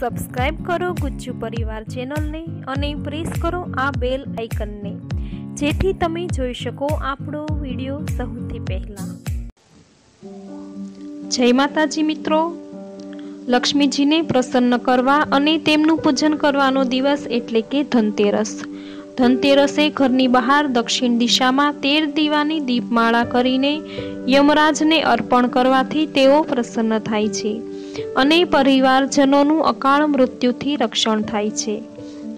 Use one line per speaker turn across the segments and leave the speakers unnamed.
Subscribe કરો ગુજ્જુ પરિવાર ચેનલને અને પ્રેસ કરો આ બેલ આઇકનને જેથી તમે જોઈ શકો આપણો વીડિયો સૌથી પહેલાં. જય માતાજી મિત્રો. લક્ષ્મીજીને પ્રસન્ન કરવા અને તેમનું પૂજન કરવાનો દિવસ એટલે કે ધનતેરસ. ધનતેરસે ઘરની બહાર દક્ષિણ દિશામાં તેર દીવાની દીપમાળા કરીને યમરાજને અર્પણ કરવાથી તેઓ પ્રસન્ન થાય છે. અને પરિવારજનોનું અકાળ મૃત્યુથી રક્ષણ થાય છે.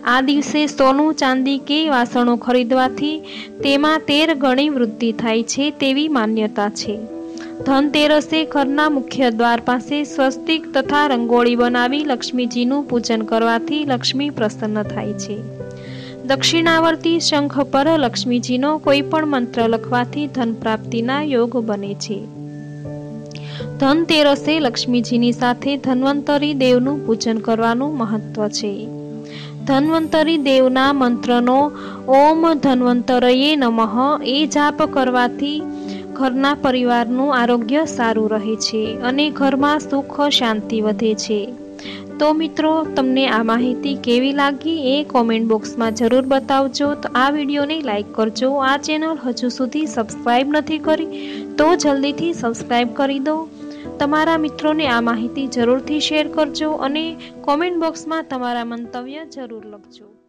આ દિવસે સોનું, ચાંદી કે વાસણો ખરીદવાથી તેમાં તેર ગણી વૃદ્ધિ થાય છે તેવી માન્યતા છે. ધનતેરસે ઘરના મુખ્ય દ્વાર પાસે સ્વસ્તિક તથા રંગોળી બનાવી લક્ષ્મીજીનું પૂજન કરવાથી લક્ષ્મી પ્રસન્ન થાય છે. દક્ષિણાવર્તી શંખ પર લક્ષ્મીજીનો કોઈ પણ મંત્ર લખવાથી ધન પ્રાપ્તિના યોગ બને છે. ધનતેરસે લક્ષ્મીજીની સાથે ધન્વંતરી દેવનું પૂજન કરવાનું મહત્વ છે. ધન્વંતરી દેવના મંત્રનો, ઓમ ધન્વંતરયે નમઃ એ જાપ કરવાથી ઘરના પરિવારનું આરોગ્ય સારું રહે છે અને ઘરમાં સુખ શાંતિ વધે છે. તો મિત્રો, તમને આ માહિતી કેવી લાગી એ કોમેન્ટ બોક્સમાં જરૂર બતાવજો. તો આ વિડીયોને લાઇક કરજો. આ ચેનલ હજુ સુધી સબસ્ક્રાઈબ નથી કરી, તો જલ્દીથી સબસ્ક્રાઈબ કરી દો. તમારા મિત્રોને આ માહિતી જરૂરથી શેર કરજો અને કોમેન્ટ બોક્સમાં તમારા મંતવ્ય જરૂર લખજો.